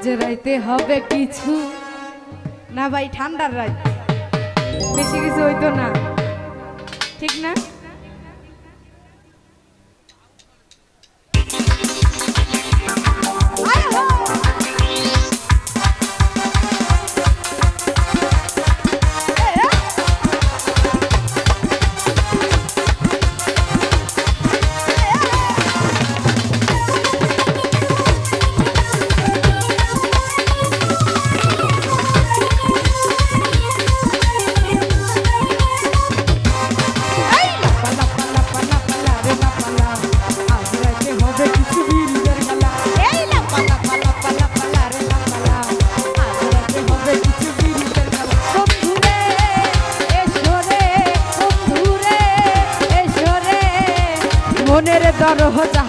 আজ রাইতে হবে কিছু। না ভাই ঠান্ডার রাইতে। বেশি কিছু হইতো না। ঠিক না? হজা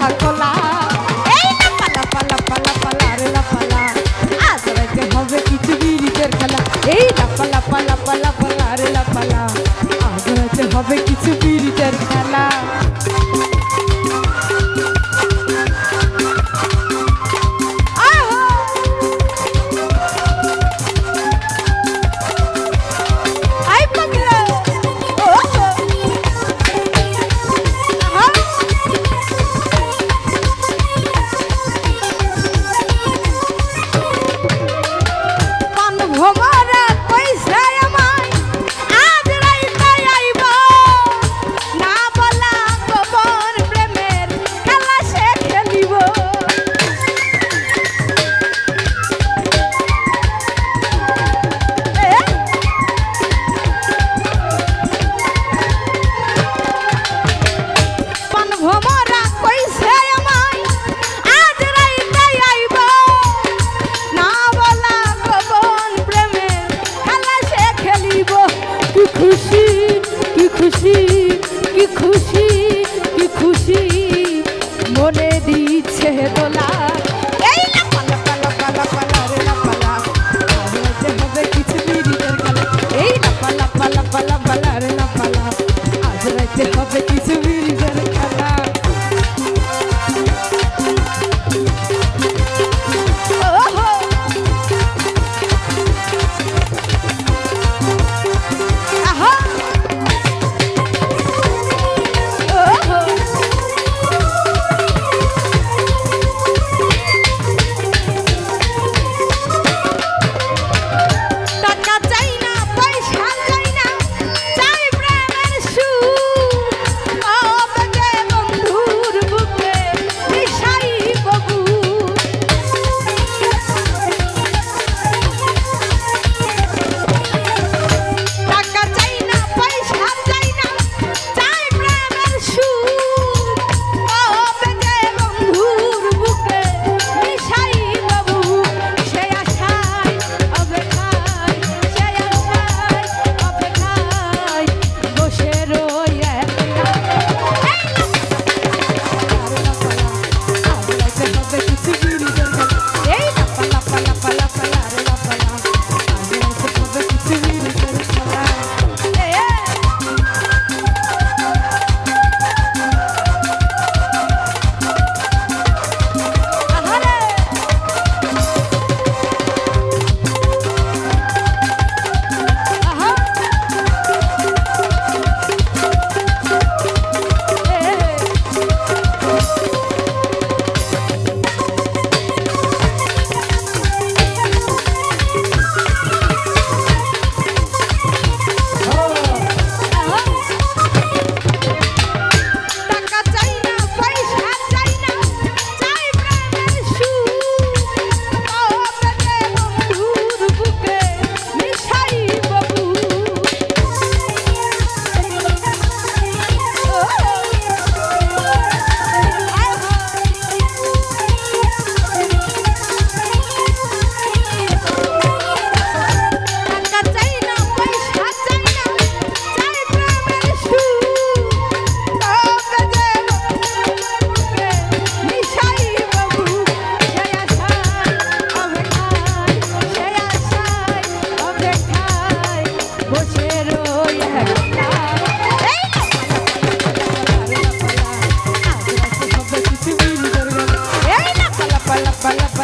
take you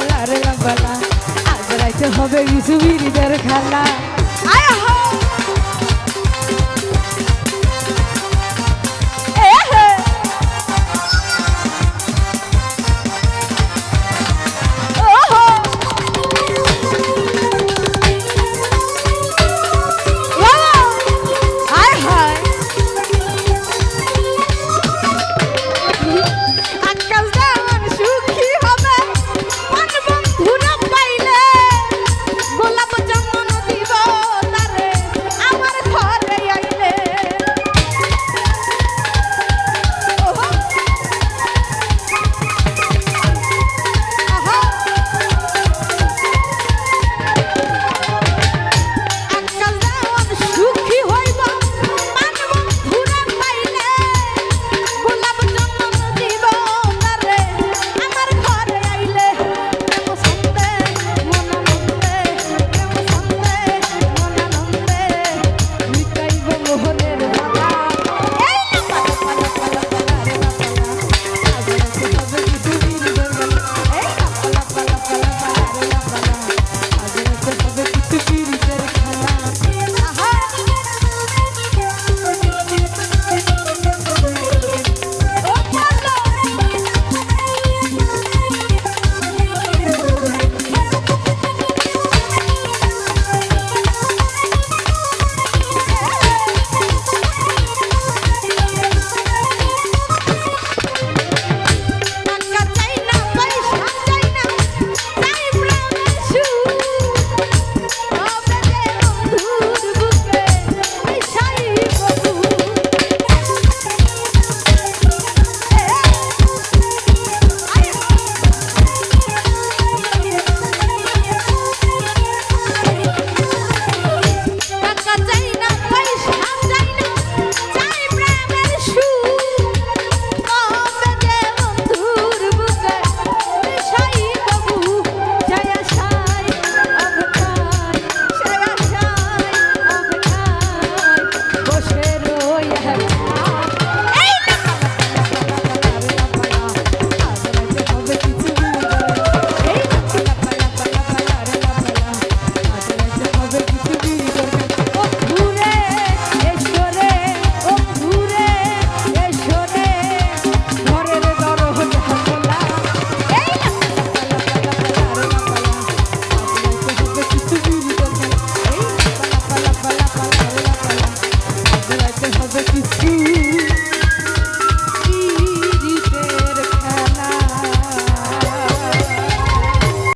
বালা রে লাম্বালা। আজ রাইতে হবে বিসু বিরিদের খালা। আয়